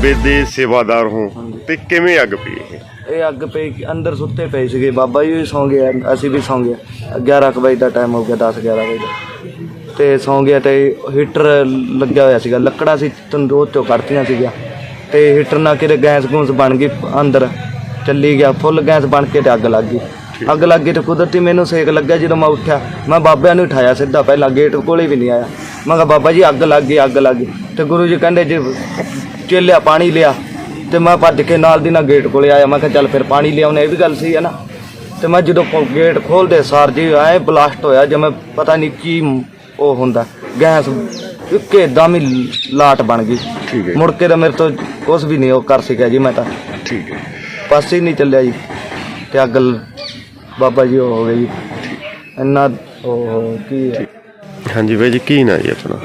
ਬਾਬੇ ਦੇ ਸੇਵਾਦਾਰ ਹੋ ਤੇ ਕਿਵੇਂ ਅੱਗ ਪਈ ਇਹ? ਇਹ ਅੱਗ ਪਈ ਅੰਦਰ ਸੁੱਤੇ ਪਏ ਸੀਗੇ। ਬਾਬਾ ਜੀ ਵੀ ਸੌਂ ਗਏ ਅਸੀਂ ਵੀ ਸੌਂ ਗਏ 11 ਕੁ ਵਜੇ ਦਾ ਟਾਈਮ ਹੋ ਗਿਆ 10 11 ਵਜੇ ਦਾ। ਤੇ ਸੌਂ ਗਿਆ ਤੇ ਹੀਟਰ ਲੱਗਿਆ ਹੋਇਆ ਸੀਗਾ। ਲੱਕੜਾਂ ਸੀ ਤੰਦੂਰ ਚੋਂ ਕੱਢਤੀਆਂ ਸੀਗੀਆਂ। ਤੇ ਹੀਟਰ ਨਾਲ ਕਿਤੇ ਗੈਸ ਗੂਸ ਬਣ ਗਈ ਅੰਦਰ। ਚੱਲੀ ਗਿਆ ਫੁੱਲ ਗੈਸ ਬਣ ਕੇ ਤੇ ਅੱਗ ਲੱਗ ਗਈ। ਅੱਗ ਲੱਗ ਗਈ ਤੇ ਕੁਦਰਤੀ ਮੈਨੂੰ ਸੇਕ ਲੱਗਿਆ ਜਦੋਂ ਮੈਂ ਉੱਠਿਆ। ਮੈਂ ਬਾਬਿਆਂ ਨੂੰ ਉਠਾਇਆ ਸਿੱਧਾ ਪਹਿਲਾਂ ਗੇਟ ਕੋਲੇ ਵੀ ਨਹੀਂ ਆਇਆ। ਮੈਂ ਕਿਹਾ ਬਾਬਾ ਜੀ ਅੱਗ ਲੱਗ ਗਈ ਅੱਗ ਲੱਗ ਗਈ। ਤੇ ਗੁਰੂ ਜੀ ਕਹਿੰਦੇ ਜੇ ਚੇਲਿਆ ਪਾਣੀ ਲਿਆ ਤੇ ਮੈਂ ਭੱਜ ਕੇ ਨਾਲ ਦੀ ਨਾਲ ਗੇਟ ਕੋਲੇ ਆਇਆ। ਮੈਂ ਕਿਹਾ ਚੱਲ ਫਿਰ ਪਾਣੀ ਲਿਆਉਣੇ ਇਹ ਵੀ ਗੱਲ ਸਹੀ ਹੈ ਨਾ। ਤੇ ਮੈਂ ਜਦੋਂ ਗੇਟ ਖੋਲਦੇ ਸਾਰ ਜੀ ਐ ਬਲਾਸਟ ਹੋਇਆ ਜਿਵੇਂ ਪਤਾ ਨਹੀਂ ਕੀ ਉਹ ਹੁੰਦਾ ਗੈਸ ਇੱਕੇ ਦਮ ਹੀ ਲਾਟ ਬਣ ਗਈ। ਠੀਕ ਹੈ ਮੁੜ ਕੇ ਤਾਂ ਮੇਰੇ ਤੋਂ ਕੁਝ ਵੀ ਨਹੀਂ ਉਹ ਕਰ ਸਕਿਆ ਜੀ ਮੈਂ ਤਾਂ। ਠੀਕ ਹੈ ਪਾਸੇ ਹੀ ਨਹੀਂ ਚੱਲਿਆ ਜੀ। ਤੇ ਅੱਗ ਬਾਬਾ ਜੀ ਹੋ ਗਈ ਜੀ। ਇੰਨਾ ਉਹ ਕੀ ਹੈ। ਹਾਂਜੀ ਬਾਈ ਜੀ ਕੀ ਨਾਂ ਜੀ ਆਪਣਾ?